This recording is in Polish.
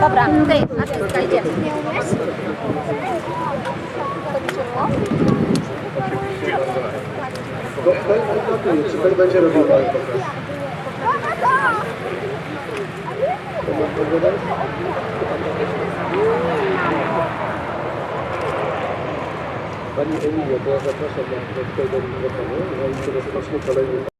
Dobra, ty, naciskaj, gdzie? Czy tak będzie robił pan pokaz? Pani Emilio była zapraszam na kolejną kolejną